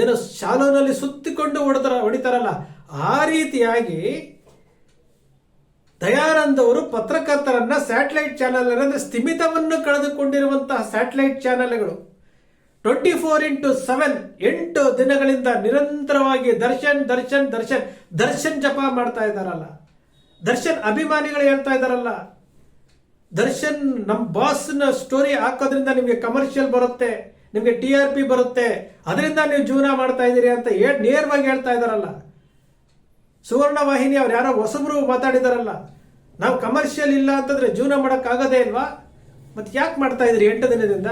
ಏನು ಶಾಲೋನಲ್ಲಿ ಸುತ್ತಿಕೊಂಡು ಹೊಡೆದ ಹೊಡಿತಾರಲ್ಲ, ಆ ರೀತಿಯಾಗಿ ದಯಾನಂದ್ ಅವರು ಪತ್ರಕರ್ತರನ್ನ ಸ್ಯಾಟಲೈಟ್ ಚಾನೆಲ್ ಅಂದ್ರೆ ಸ್ಥಿಮಿತವನ್ನು ಕಳೆದುಕೊಂಡಿರುವಂತಹ ಸ್ಯಾಟಲೈಟ್ ಚಾನೆಲ್ಗಳು ಟ್ವೆಂಟಿ ಫೋರ್ ಇಂಟು ಸೆವೆನ್, ಎಂಟು ದಿನಗಳಿಂದ ನಿರಂತರವಾಗಿ ದರ್ಶನ್ ದರ್ಶನ್ ದರ್ಶನ್ ದರ್ಶನ್ ಜಪ ಮಾಡ್ತಾ ಇದ್ದಾರಲ್ಲ. ದರ್ಶನ್ ಅಭಿಮಾನಿಗಳು ಹೇಳ್ತಾ ಇದ್ದಾರಲ್ಲ, ದರ್ಶನ್ ನಮ್ಮ ಬಾಸ್ನ ಸ್ಟೋರಿ ಹಾಕೋದ್ರಿಂದ ನಿಮಗೆ ಕಮರ್ಷಿಯಲ್ ಬರುತ್ತೆ. ನಿಮಗೆ ಟಿ ಆರ್ ಪಿ ಬರುತ್ತೆ. ಅದರಿಂದ ನೀವು ಜೀವನ ಮಾಡ್ತಾ ಇದ್ದೀರಿ ಅಂತ ನೇರವಾಗಿ ಹೇಳ್ತಾ ಇದ್ದಾರಲ್ಲ. ಸುವರ್ಣ ವಾಹಿನಿ ಅವ್ರು ಯಾರೋ ಹೊಸಬ್ರು ಮಾತಾಡಿದಾರಲ್ಲ. ನಾವು ಕಮರ್ಷಿಯಲ್ ಇಲ್ಲ ಅಂತಂದ್ರೆ ಜೀವನ ಮಾಡೋಕ್ಕಾಗೋದೇ ಇಲ್ವಾ? ಮತ್ತೆ ಯಾಕೆ ಮಾಡ್ತಾ ಇದ್ದೀರಿ ಎಂಟು ದಿನದಿಂದ?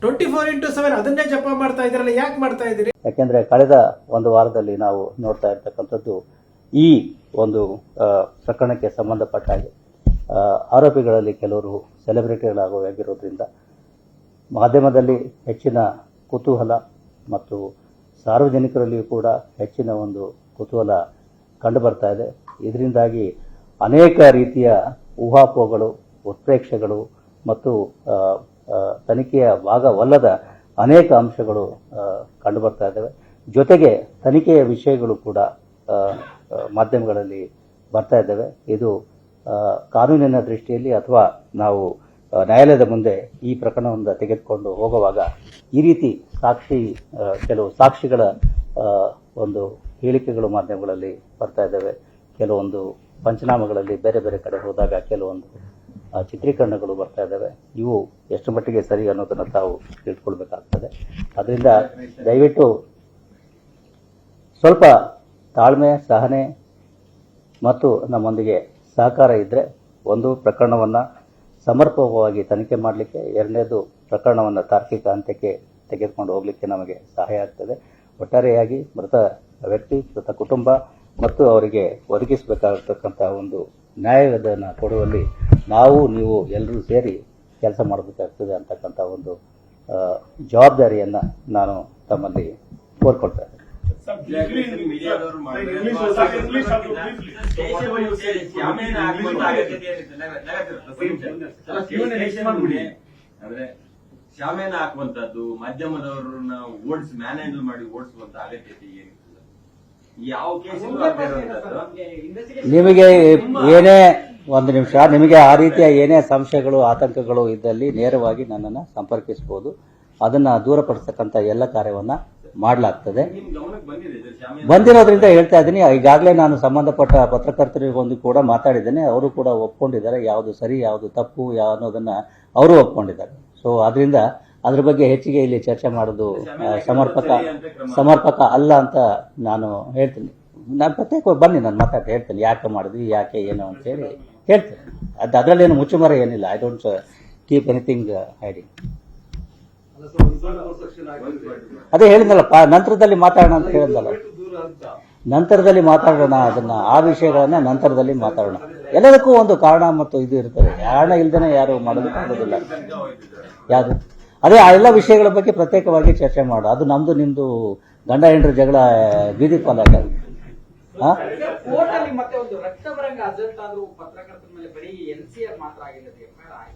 ಟ್ವೆಂಟಿ ಫೋರ್ ಇಂಟು ಸೆವೆನ್ ಅದನ್ನೇ ಜಪ ಮಾಡ್ತಾ ಇದ್ದೀರಲ್ಲ, ಯಾಕೆ ಮಾಡ್ತಾ ಇದ್ದೀರಿ? ಯಾಕೆಂದ್ರೆ ಕಳೆದ ಒಂದು ವಾರದಲ್ಲಿ ನಾವು ನೋಡ್ತಾ ಇರ್ತಕ್ಕಂಥದ್ದು ಈ ಒಂದು ಪ್ರಕರಣಕ್ಕೆ ಸಂಬಂಧಪಟ್ಟ ಹಾಗೆ ಆರೋಪಿಗಳಲ್ಲಿ ಕೆಲವರು ಸೆಲೆಬ್ರಿಟಿಗಳಾಗಿರೋದ್ರಿಂದ ಮಾಧ್ಯಮದಲ್ಲಿ ಹೆಚ್ಚಿನ ಕುತೂಹಲ ಮತ್ತು ಸಾರ್ವಜನಿಕರಲ್ಲಿಯೂ ಕೂಡ ಹೆಚ್ಚಿನ ಒಂದು ಕುತೂಹಲ ಕಂಡು ಬರ್ತಾ ಇದೆ. ಇದರಿಂದಾಗಿ ಅನೇಕ ರೀತಿಯ ಊಹಾಪೋಹಗಳು, ಉತ್ಪ್ರೇಕ್ಷೆಗಳು ಮತ್ತು ತನಿಖೆಯ ಭಾಗವಲ್ಲದ ಅನೇಕ ಅಂಶಗಳು ಕಂಡುಬರ್ತಾ ಕಂಡು ಬರ್ತಾ ಇದ್ದಾವೆ. ಜೊತೆಗೆ ತನಿಖೆಯ ವಿಷಯಗಳು ಕೂಡ ಮಾಧ್ಯಮಗಳಲ್ಲಿ ಬರ್ತಾ ಇದ್ದಾವೆ. ಇದು ಕಾನೂನಿನ ದೃಷ್ಟಿಯಲ್ಲಿ ಅಥವಾ ನಾವು ನ್ಯಾಯಾಲಯದ ಮುಂದೆ ಈ ಪ್ರಕರಣವನ್ನು ತೆಗೆದುಕೊಂಡು ಹೋಗುವಾಗ ಈ ರೀತಿ ಸಾಕ್ಷಿ ಕೆಲವು ಸಾಕ್ಷಿಗಳ ಒಂದು ಹೇಳಿಕೆಗಳು ಮಾಧ್ಯಮಗಳಲ್ಲಿ ಬರ್ತಾ ಇದ್ದಾವೆ. ಕೆಲವೊಂದು ಪಂಚನಾಮಗಳಲ್ಲಿ ಬೇರೆ ಬೇರೆ ಕಡೆ ಹೋದಾಗ ಕೆಲವೊಂದು ಚಿತ್ರೀಕರಣಗಳು ಬರ್ತಾ ಇದ್ದಾವೆ. ಇವು ಎಷ್ಟು ಮಟ್ಟಿಗೆ ಸರಿ ಅನ್ನೋದನ್ನು ತಾವು ತಿಳ್ಕೊಳ್ಬೇಕಾಗ್ತದೆ. ಅದರಿಂದ ದಯವಿಟ್ಟು ಸ್ವಲ್ಪ ತಾಳ್ಮೆ, ಸಹನೆ ಮತ್ತು ನಮ್ಮೊಂದಿಗೆ ಸಹಕಾರ ಇದ್ದರೆ ಒಂದು ಪ್ರಕರಣವನ್ನು ಸಮರ್ಪಕವಾಗಿ ತನಿಖೆ ಮಾಡಲಿಕ್ಕೆ ಎರಡನೇದು ಪ್ರಕರಣವನ್ನು ತಾರ್ಕಿಕ ಹಂತಕ್ಕೆ ತೆಗೆದುಕೊಂಡು ಹೋಗಲಿಕ್ಕೆ ನಮಗೆ ಸಹಾಯ ಆಗ್ತದೆ. ಒಟ್ಟಾರೆಯಾಗಿ ಮೃತ ವ್ಯಕ್ತಿ, ಮೃತ ಕುಟುಂಬ ಮತ್ತು ಅವರಿಗೆ ಒದಗಿಸಬೇಕಾಗಿರ್ತಕ್ಕಂಥ ಒಂದು ನ್ಯಾಯವನ್ನು ಕೊಡುವಲ್ಲಿ ನಾವು, ನೀವು ಎಲ್ಲರೂ ಸೇರಿ ಕೆಲಸ ಮಾಡಬೇಕಾಗ್ತದೆ ಅಂತಕ್ಕಂಥ ಒಂದು ಜವಾಬ್ದಾರಿಯನ್ನು ನಾನು ತಮ್ಮಲ್ಲಿ ಕೋರ್ಕೊಳ್ತಾ ಅಂದ್ರೆ ಶಾಮೇನ ಹಾಕುವಂತದ್ದು ಓಡಿಸ್ ಮ್ಯಾನ್ ಹ್ಯಾಂಡಲ್ ಮಾಡಿ ಓಡಿಸುವಂತ ಅಗತ್ಯತೆ ಕೇಸಲ್ಲೂ ನಿಮಗೆ ಏನೇ ಒಂದು ನಿಮಿಷ, ನಿಮಗೆ ಆ ರೀತಿಯ ಏನೇ ಸಂಶಯಗಳು, ಆತಂಕಗಳು ಇದ್ದಲ್ಲಿ ನೇರವಾಗಿ ನನ್ನನ್ನು ಸಂಪರ್ಕಿಸಬಹುದು. ಅದನ್ನ ದೂರಪಡಿಸ್ತಕ್ಕಂಥ ಎಲ್ಲ ಕಾರ್ಯವನ್ನ ಮಾಡಲಾಗ್ತದೆ. ಬಂದಿರೋದ್ರಿಂದ ಹೇಳ್ತಾ ಇದ್ದೀನಿ. ಈಗಾಗಲೇ ನಾನು ಸಂಬಂಧಪಟ್ಟ ಪತ್ರಕರ್ತರಿಗೊಂದು ಕೂಡ ಮಾತಾಡಿದ್ದೇನೆ. ಅವರು ಕೂಡ ಒಪ್ಕೊಂಡಿದ್ದಾರೆ. ಯಾವುದು ಸರಿ ಯಾವುದು ತಪ್ಪು ಯಾವ ಅನ್ನೋದನ್ನ ಅವರು ಒಪ್ಕೊಂಡಿದ್ದಾರೆ. ಸೊ ಅದರಿಂದ ಅದ್ರ ಬಗ್ಗೆ ಹೆಚ್ಚಿಗೆ ಇಲ್ಲಿ ಚರ್ಚೆ ಮಾಡೋದು ಸಮರ್ಪಕ ಸಮರ್ಪಕ ಅಲ್ಲ ಅಂತ ನಾನು ಹೇಳ್ತೀನಿ. ನಾನು ಪ್ರತ್ಯೇಕ ಬನ್ನಿ ನಾನು ಮಾತಾಡ್ತಾ ಹೇಳ್ತೀನಿ. ಯಾಕೆ ಮಾಡಿದ್ವಿ ಯಾಕೆ ಏನು ಅಂತ ಹೇಳಿ ಹೇಳ್ತೇನೆ. ಅದು ಅದರಲ್ಲೇನು ಮುಚ್ಚುಮರ ಏನಿಲ್ಲ. I don't keep anything hiding ಅದೇ ಹೇಳಿದ್ನಲ್ಲ ಪಾ- ನಂತರದಲ್ಲಿ ಮಾತಾಡೋಣ ಅಂತ ಹೇಳಿದ್ನಲ್ಲ. ನಂತರದಲ್ಲಿ ಮಾತಾಡೋಣ, ಅದನ್ನ ಆ ವಿಷಯಗಳನ್ನ ನಂತರದಲ್ಲಿ ಮಾತಾಡೋಣ. ಎಲ್ಲದಕ್ಕೂ ಒಂದು ಕಾರಣ ಮತ್ತು ಇದು ಇರ್ತದೆ. ಕಾರಣ ಇಲ್ದೇನೆ ಯಾರು ಮಾಡೋದಕ್ಕೆ ಆಗೋದಿಲ್ಲ. ಯಾವುದು? ಅದೇ ಆ ಎಲ್ಲ ವಿಷಯಗಳ ಬಗ್ಗೆ ಪ್ರತ್ಯೇಕವಾಗಿ ಚರ್ಚೆ ಮಾಡು ಅದು ನಮ್ದು, ನಿಮ್ದು ಗಂಡ ಹೆಂಡ್ರ ಜಗಳ ಬೀದಿ ಪಾಲಾಗ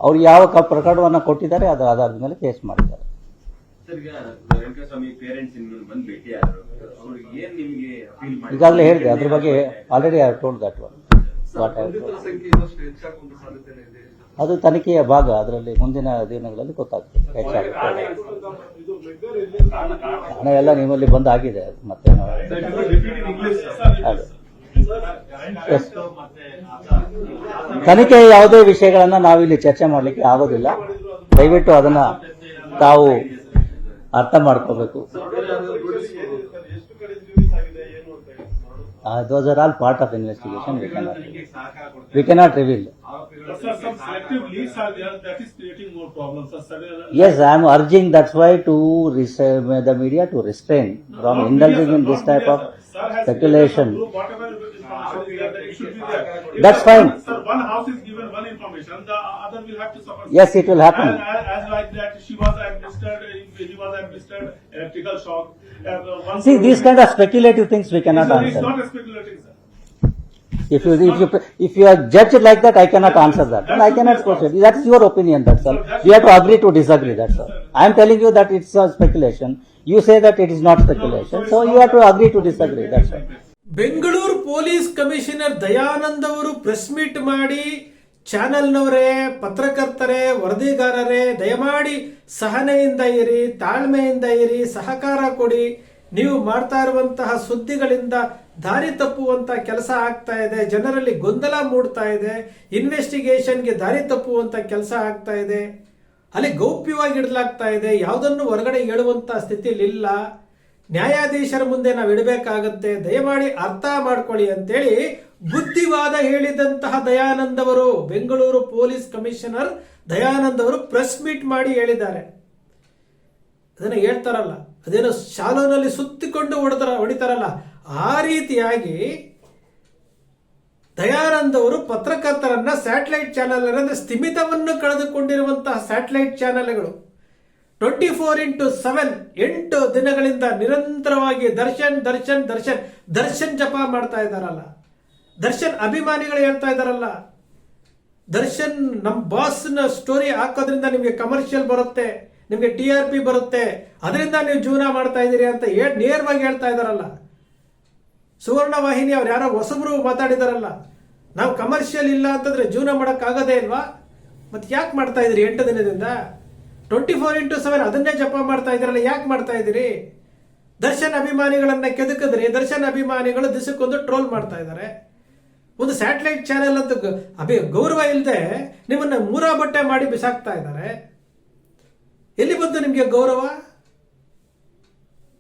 ಅವ್ರು ಯಾವ ಪ್ರಕರಣವನ್ನ ಕೊಟ್ಟಿದ್ದಾರೆ, ಅದು ಅದಾದ ಮೇಲೆ ಕೇಸ್ ಮಾಡಿದ್ದಾರೆ ಈಗಾಗಲೇ ಹೇಳಿದೆ ಅದ್ರ ಬಗ್ಗೆ already I told that one ಅದು ತನಿಖೆಯ ಭಾಗ ಅದರಲ್ಲಿ ಮುಂದಿನ ದಿನಗಳಲ್ಲಿ ಗೊತ್ತಾಗ್ತದೆ ಹೆಚ್ಚಾಗುತ್ತೆ ಹಣ ಎಲ್ಲ ನಿಮ್ಮಲ್ಲಿ ಬಂದ್ ಆಗಿದೆ ಮತ್ತೆ. ತನಿಖೆ ಯಾವುದೇ ವಿಷಯಗಳನ್ನ ನಾವಿಲ್ಲಿ ಚರ್ಚೆ ಮಾಡಲಿಕ್ಕೆ ಆಗೋದಿಲ್ಲ. ದಯವಿಟ್ಟು ಅದನ್ನ ತಾವು ಅರ್ಥ ಮಾಡ್ಕೋಬೇಕು those are all part of investigation we cannot we cannot reveal Sir, some selective leads are there, that is creating more problems, sir. Sudden- Yes, I am urging that's why to res- uh, the media to restrain from Not indulging media, in sir, this not type media, of sir. Sir has speculation. given some group, Whatever information is there, that it should be there. That's If, fine. Sir, one house is given one information, the other will have to suffer. Yes, it will happen. As, as- as like that, she was administered, he was administered electrical shock. uh, See, these kind of speculative things we cannot Sir, It's answer. not a speculating, sir. If you, if you, if you are judged like that, I cannot answer that. And I cannot question. That is your opinion, that's all. We have to agree to disagree, that's all. I am telling you that it's a speculation. You say that it is not speculation, so you have to agree to disagree, that's all. Bengaluru police commissioner Dayanand ಅವರು press meet ಮಾಡಿ ಚಾನೆಲ್ನವರೇ, ಪತ್ರಕರ್ತರೇ, ವರದಿಗಾರರೇ, ದಯಮಾಡಿ ಸಹನೆಯಿಂದ ಇರಿ, ತಾಳ್ಮೆಯಿಂದ ಇರಿ, ಸಹಕಾರ ಕೊಡಿ. ನೀವು ಮಾಡ್ತಾ ಇರುವಂತಹ ಸುದ್ದಿಗಳಿಂದ ದಾರಿ ತಪ್ಪುವಂತ ಕೆಲಸ ಆಗ್ತಾ ಇದೆ, ಜನರಲ್ಲಿ ಗೊಂದಲ ಮೂಡ್ತಾ ಇದೆ ಇನ್ವೆಸ್ಟಿಗೇಷನ್ಗೆ ದಾರಿ ತಪ್ಪುವಂತ ಕೆಲಸ ಆಗ್ತಾ ಇದೆ. ಅಲ್ಲಿ ಗೌಪ್ಯವಾಗಿ ಇಡಲಾಗ್ತಾ ಇದೆ, ಯಾವುದನ್ನು ಹೊರಗಡೆ ಹೇಳುವಂತ ಸ್ಥಿತಿಲಿಲ್ಲ. ನ್ಯಾಯಾಧೀಶರ ಮುಂದೆ ನಾವು ಇಡಬೇಕಾಗತ್ತೆ, ದಯಮಾಡಿ ಅರ್ಥ ಮಾಡ್ಕೊಳ್ಳಿ ಅಂತೇಳಿ ಬುದ್ಧಿವಾದ ಹೇಳಿದಂತಹ ದಯಾನಂದವರು ಬೆಂಗಳೂರು ಪೊಲೀಸ್ ಕಮಿಷನರ್ ದಯಾನಂದ್ ಅವರು ಪ್ರೆಸ್ ಮೀಟ್ ಮಾಡಿ ಹೇಳಿದ್ದಾರೆ. ಅದನ್ನು ಹೇಳ್ತಾರಲ್ಲ, ಅದೇನೋ ಶಾಲೋನಲ್ಲಿ ಸುತ್ತಿಕೊಂಡು ಹೊಡೆದಾರ, ಹೊಡಿತಾರಲ್ಲ, ಆ ರೀತಿಯಾಗಿ ದಯಾನಂದ್ ಅವರು ಪತ್ರಕರ್ತರನ್ನ ಸ್ಯಾಟಲೈಟ್ ಚಾನೆಲ್ ಅಂದ್ರೆ ಸ್ಥಿಮಿತವನ್ನು ಕಳೆದುಕೊಂಡಿರುವಂತಹ ಸ್ಯಾಟಲೈಟ್ ಚಾನೆಲ್ಗಳು. ಟ್ವೆಂಟಿ ಫೋರ್ ಇಂಟು ಸೆವೆನ್, ಎಂಟು ದಿನಗಳಿಂದ ನಿರಂತರವಾಗಿ ದರ್ಶನ್ ದರ್ಶನ್ ದರ್ಶನ್ ದರ್ಶನ್ ಜಪ ಮಾಡ್ತಾ ಇದ್ದಾರಲ್ಲ. ದರ್ಶನ್ ಅಭಿಮಾನಿಗಳು ಹೇಳ್ತಾ ಇದ್ದಾರಲ್ಲ, ದರ್ಶನ್ ನಮ್ಮ ಬಾಸ್ನ ಸ್ಟೋರಿ ಹಾಕೋದ್ರಿಂದ ನಿಮಗೆ ಕಮರ್ಷಿಯಲ್ ಬರುತ್ತೆ, ನಿಮಗೆ ಟಿ ಆರ್ ಪಿ ಬರುತ್ತೆ, ಅದರಿಂದ ನೀವು ಜೀವನ ಮಾಡ್ತಾ ಇದ್ದೀರಿ ಅಂತ ಹೇಳಿ ನೇರವಾಗಿ ಹೇಳ್ತಾ ಇದ್ದಾರಲ್ಲ. ಸುವರ್ಣ ವಾಹಿನಿ ಅವ್ರು ಯಾರೋ ಹೊಸಬ್ರು ಮಾತಾಡಿದಾರಲ್ಲ, ನಾವು ಕಮರ್ಷಿಯಲ್ ಇಲ್ಲ ಅಂತಂದ್ರೆ ಜೀವನ ಮಾಡೋಕ್ಕಾಗೋದೇ ಇಲ್ವಾ? ಮತ್ತೆ ಯಾಕೆ ಮಾಡ್ತಾ ಇದ್ರಿ ಎಂಟು ದಿನದಿಂದ? ಟ್ವೆಂಟಿ ಫೋರ್ ಇಂಟು ಸೆವೆನ್ ಅದನ್ನೇ ಜಪ ಮಾಡ್ತಾ ಇದ್ರಲ್ಲ ಯಾಕೆ ಮಾಡ್ತಾ ಇದ್ದೀರಿ? ದರ್ಶನ್ ಅಭಿಮಾನಿಗಳನ್ನ ಕೆದಕಿದ್ರಿ ದರ್ಶನ್ ಅಭಿಮಾನಿಗಳು ದಿಸಕ್ಕೊಂದು ಟ್ರೋಲ್ ಮಾಡ್ತಾ ಇದ್ದಾರೆ. ಒಂದು ಸ್ಯಾಟಲೈಟ್ ಚಾನೆಲ್ ಅಂತ ಅಭಿ, ಗೌರವ ಇಲ್ಲದೆ ನಿಮ್ಮನ್ನ ಮೂರ ಬಟ್ಟೆ ಮಾಡಿ ಬಿಸಾಕ್ತಾ ಇದ್ದಾರೆ. ಎಲ್ಲಿ ಬಂತು ನಿಮಗೆ ಗೌರವ?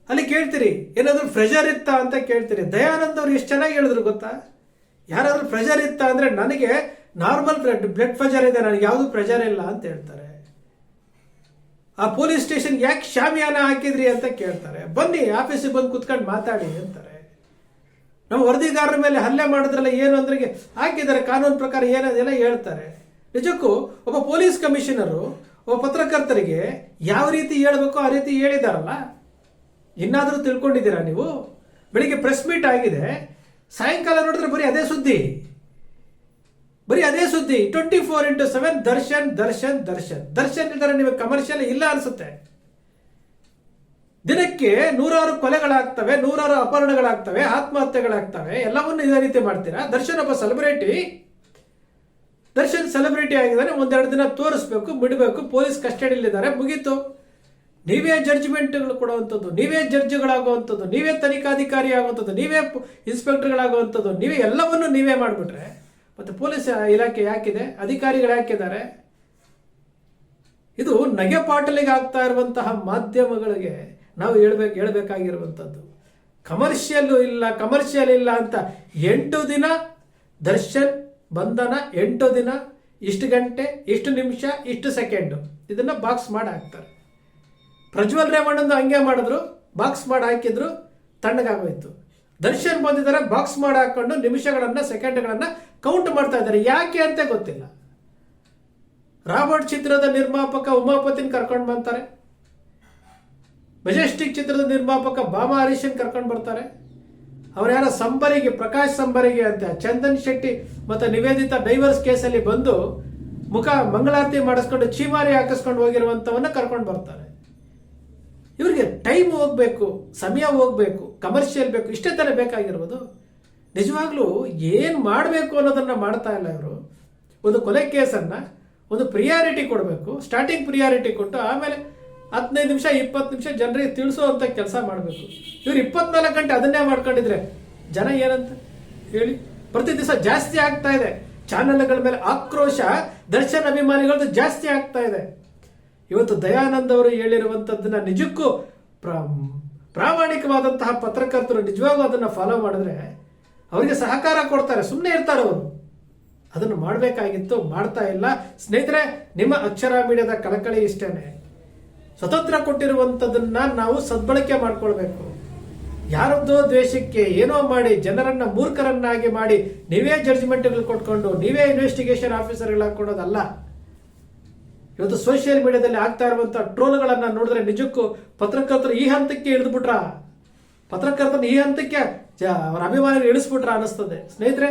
ಅಲ್ಲಿ ಕೇಳ್ತೀರಿ, ಏನಾದರೂ ಪ್ರೆಷರ್ ಇತ್ತಾ ಅಂತ ಕೇಳ್ತೀರಿ. ದಯಾನಂದ್ ಅವ್ರು ಎಷ್ಟು ಚೆನ್ನಾಗಿ ಹೇಳಿದ್ರು ಗೊತ್ತಾ? ಯಾರಾದರೂ ಪ್ರೆಷರ್ ಇತ್ತಾ ಅಂದ್ರೆ ನನಗೆ ನಾರ್ಮಲ್ ಬ್ಲಡ್ ಬ್ಲಡ್ ಪ್ರೆಷರ್ ಇದೆ, ನನಗೆ ಯಾವುದು ಪ್ರೆಷರ್ ಇಲ್ಲ ಅಂತ ಹೇಳ್ತಾರೆ. ಆ ಪೊಲೀಸ್ ಸ್ಟೇಷನ್ ಯಾಕೆ ಶಾಮಿಯಾನ ಹಾಕಿದ್ರಿ ಅಂತ ಕೇಳ್ತಾರೆ. ಬನ್ನಿ ಆಫೀಸಿಗೆ ಬಂದು ಕುತ್ಕೊಂಡು ಮಾತಾಡಿ ಅಂತಾರೆ. ನಮ್ಮ ವರದಿಗಾರರ ಮೇಲೆ ಹಲ್ಲೆ ಮಾಡಿದ್ರಲ್ಲ ಏನು ಅಂದ್ರೆ ಹಾಕಿದ್ದಾರೆ, ಕಾನೂನು ಪ್ರಕಾರ ಏನದೆಲ್ಲ ಹೇಳ್ತಾರೆ. ನಿಜಕ್ಕೂ ಒಬ್ಬ ಪೊಲೀಸ್ ಕಮಿಷನರು, ಒಬ್ಬ ಪತ್ರಕರ್ತರಿಗೆ ಯಾವ ರೀತಿ ಹೇಳ್ಬೇಕೋ ಆ ರೀತಿ ಹೇಳಿದಾರಲ್ಲ? ಇನ್ನಾದರೂ ತಿಳ್ಕೊಂಡಿದ್ದೀರಾ ನೀವು? ಬೆಳಿಗ್ಗೆ ಪ್ರೆಸ್ ಮೀಟ್ ಆಗಿದೆ. ಸಾಯಂಕಾಲ ನೋಡಿದ್ರೆ ಬರೀ ಅದೇ ಸುದ್ದಿ. ಬರೀ ಅದೇ ಸುದ್ದಿ. Twenty four into seven Darshan Darshan Darshan. Darshan ಇದ್ದಾರೆ, ನಿಮಗೆ ಕಮರ್ಷಿಯಲ್ ಇಲ್ಲ ಅನ್ಸುತ್ತೆ. ದಿನಕ್ಕೆ ನೂರಾರು ಕೊಲೆಗಳಾಗ್ತವೆ, ನೂರಾರು ಅಪಹರಣಗಳಾಗ್ತವೆ, ಆತ್ಮಹತ್ಯೆಗಳಾಗ್ತವೆ, ಎಲ್ಲವನ್ನೂ ಇದೇ ರೀತಿ ಮಾಡ್ತೀರಾ? ದರ್ಶನ್ ಒಬ್ಬ ಸೆಲೆಬ್ರಿಟಿ ದರ್ಶನ್ ಸೆಲೆಬ್ರಿಟಿ ಆಗಿದ್ದಾನೆ, ಒಂದೆರಡು ದಿನ ತೋರಿಸ್ಬೇಕು, ಬಿಡಬೇಕು, ಪೊಲೀಸ್ ಕಸ್ಟಡಿಯಲ್ಲಿದ್ದಾರೆ ಮುಗೀತು. ನೀವೇ ಜಡ್ಜ್ಮೆಂಟ್ಗಳು ಕೊಡುವಂಥದ್ದು, ನೀವೇ ಜಡ್ಜ್ಗಳಾಗುವಂಥದ್ದು ನೀವೇ ತನಿಖಾಧಿಕಾರಿ ಆಗುವಂಥದ್ದು ನೀವೇ ಇನ್ಸ್ಪೆಕ್ಟರ್ಗಳಾಗುವಂಥದ್ದು ನೀವೇ ಎಲ್ಲವನ್ನೂ ನೀವೇ ಮಾಡಿಬಿಟ್ರೆ, ಮತ್ತೆ ಪೊಲೀಸ್ ಇಲಾಖೆ ಯಾಕಿದೆ? ಅಧಿಕಾರಿಗಳು ಯಾಕಿದ್ದಾರೆ? ಇದು ನಗೆ ಪಾಟಲಿಗೆ ಆಗ್ತಾ ಇರುವಂತಹ ಮಾಧ್ಯಮಗಳಿಗೆ ನಾವು ಹೇಳ್ಬೇಕು, ಹೇಳ್ಬೇಕಾಗಿರುವಂಥದ್ದು. ಕಮರ್ಷಿಯಲ್ಲು ಇಲ್ಲ, ಕಮರ್ಷಿಯಲ್ ಇಲ್ಲ ಅಂತ ಎಂಟು ದಿನ ದರ್ಶನ್, ಬಂಧನ, ಎಂಟು ದಿನ, ಇಷ್ಟು ಗಂಟೆ, ಇಷ್ಟು ನಿಮಿಷ, ಇಷ್ಟು ಸೆಕೆಂಡ್. ಇದನ್ನ ಬಾಕ್ಸ್ ಮಾಡಿ ಹಾಕ್ತಾರೆ. ಪ್ರಜ್ವಲ್ ರೇವಣ್ಣಂದು ಹಂಗೆ ಮಾಡಿದ್ರು, ಬಾಕ್ಸ್ ಮಾಡಿ ಹಾಕಿದ್ರು, ತಣ್ಣಗಾಗೋಯ್ತು. ದರ್ಶನ್ ಬಂದಿದ್ದಾರೆ, ಬಾಕ್ಸ್ ಮಾಡಿ ಹಾಕೊಂಡು ನಿಮಿಷಗಳನ್ನು, ಸೆಕೆಂಡ್ಗಳನ್ನು ಕೌಂಟ್ ಮಾಡ್ತಾ ಇದ್ದಾರೆ. ಯಾಕೆ ಅಂತ ಗೊತ್ತಿಲ್ಲ. ರಾಬರ್ಟ್ ಚಿತ್ರದ ನಿರ್ಮಾಪಕ ಉಮಾಪತಿನ ಕರ್ಕೊಂಡು ಬರ್ತಾರೆ ಮೆಜೆಸ್ಟಿಕ್ ಚಿತ್ರದ ನಿರ್ಮಾಪಕ ಭಾಮ ಹರೀಶನ್ ಕರ್ಕೊಂಡು ಬರ್ತಾರೆ. ಅವ್ರು ಯಾರ ಸಂಬರಿಗೆ, ಪ್ರಕಾಶ್ ಸಂಬರಿಗೆ ಅಂತ ಚಂದನ್ ಶೆಟ್ಟಿ ಮತ್ತೆ ನಿವೇದಿತಾ ಡೈವರ್ಸ್ ಕೇಸಲ್ಲಿ ಬಂದು ಮುಖ ಮಂಗಳಾರತಿ ಮಾಡಿಸ್ಕೊಂಡು ಚೀಮಾರಿ ಹಾಕಿಸ್ಕೊಂಡು ಹೋಗಿರುವಂತವನ್ನ ಕರ್ಕೊಂಡು ಬರ್ತಾರೆ. ಇವರಿಗೆ ಟೈಮ್ ಹೋಗ್ಬೇಕು, ಸಮಯ ಹೋಗ್ಬೇಕು ಕಮರ್ಷಿಯಲ್ ಬೇಕು, ಇಷ್ಟೇ ತಾನೇ ಬೇಕಾಗಿರ್ಬೋದು ನಿಜವಾಗ್ಲೂ ಏನು ಮಾಡಬೇಕು ಅನ್ನೋದನ್ನ ಮಾಡ್ತಾ ಇಲ್ಲ ಇವರು. ಒಂದು ಕೊಲೆ ಕೇಸನ್ನ ಒಂದು ಪ್ರಿಯಾರಿಟಿ ಕೊಡಬೇಕು ಸ್ಟಾರ್ಟಿಂಗ್ ಪ್ರಿಯಾರಿಟಿ ಕೊಟ್ಟು ಆಮೇಲೆ ಹದಿನೈದು ನಿಮಿಷ, ಇಪ್ಪತ್ತು ನಿಮಿಷ ಜನರಿಗೆ ಅಂತ ಕೆಲಸ ಮಾಡಬೇಕು. ಇವ್ರು ಇಪ್ಪತ್ನಾಲ್ಕು ಗಂಟೆ ಅದನ್ನೇ ಮಾಡ್ಕೊಂಡಿದ್ರೆ ಜನ ಏನಂತ ಹೇಳಿ? ಪ್ರತಿ ದಿವಸ ಜಾಸ್ತಿ ಆಗ್ತಾ ಇದೆ. ಚಾನೆಲ್ಗಳ ಮೇಲೆ ಆಕ್ರೋಶ, ದರ್ಶನ್ ಅಭಿಮಾನಿಗಳದ್ದು ಜಾಸ್ತಿ ಆಗ್ತಾ ಇದೆ. ಇವತ್ತು ದಯಾನಂದ್ ಅವರು ಹೇಳಿರುವಂತದ್ದನ್ನ ನಿಜಕ್ಕೂ ಪ್ರ- ಪ್ರಾಮಾಣಿಕವಾದಂತಹ ಪತ್ರಕರ್ತರು ನಿಜವಾಗೂ ಅದನ್ನ ಫಾಲೋ ಮಾಡಿದ್ರೆ ಅವರಿಗೆ ಸಹಕಾರ ಕೊಡ್ತಾರೆ. ಸುಮ್ಮನೆ ಇರ್ತಾರೆ ಅವರು. ಅದನ್ನು ಮಾಡಬೇಕಾಗಿತ್ತು, ಮಾಡ್ತಾ ಇಲ್ಲ. ಸ್ನೇಹಿತರೆ, ನಿಮ್ಮ ಅಕ್ಷರ ಮೀಡಿಯಾದ ಕಳಕಳಿ ಇಷ್ಟೇನೆ. ಸ್ವತಂತ್ರ ಕೊಟ್ಟಿರುವಂತದನ್ನ ನಾವು ಸದ್ಬಳಕೆ ಮಾಡ್ಕೊಳ್ಬೇಕು. ಯಾರದ್ದೋ ದ್ವೇಷಕ್ಕೆ ಏನೋ ಮಾಡಿ ಜನರನ್ನ ಮೂರ್ಖರನ್ನಾಗಿ ಮಾಡಿ ನೀವೇ ಜಡ್ಜ್ಮೆಂಟ್ಗಳು ಕೊಟ್ಕೊಂಡು, ನೀವೇ ಇನ್ವೆಸ್ಟಿಗೇಷನ್ ಆಫೀಸರ್ಗಳು ಹಾಕೊಳ್ಳೋದಲ್ಲ ಇವತ್ತು ಸೋಷಿಯಲ್ ಮೀಡಿಯಾದಲ್ಲಿ ಆಗ್ತಾ ಇರುವಂತಹ ಟ್ರೋಲ್ಗಳನ್ನ ನೋಡಿದ್ರೆ ನಿಜಕ್ಕೂ ಪತ್ರಕರ್ತರು ಈ ಹಂತಕ್ಕೆ ಇಳಿದ್ಬಿಟ್ರ? ಪತ್ರಕರ್ತನ ಈ ಹಂತಕ್ಕೆ ಅವರ ಅಭಿಮಾನಿಗಳು ಇಳಿಸ್ಬಿಟ್ರ ಅನಿಸ್ತದೆ ಸ್ನೇಹಿತರೆ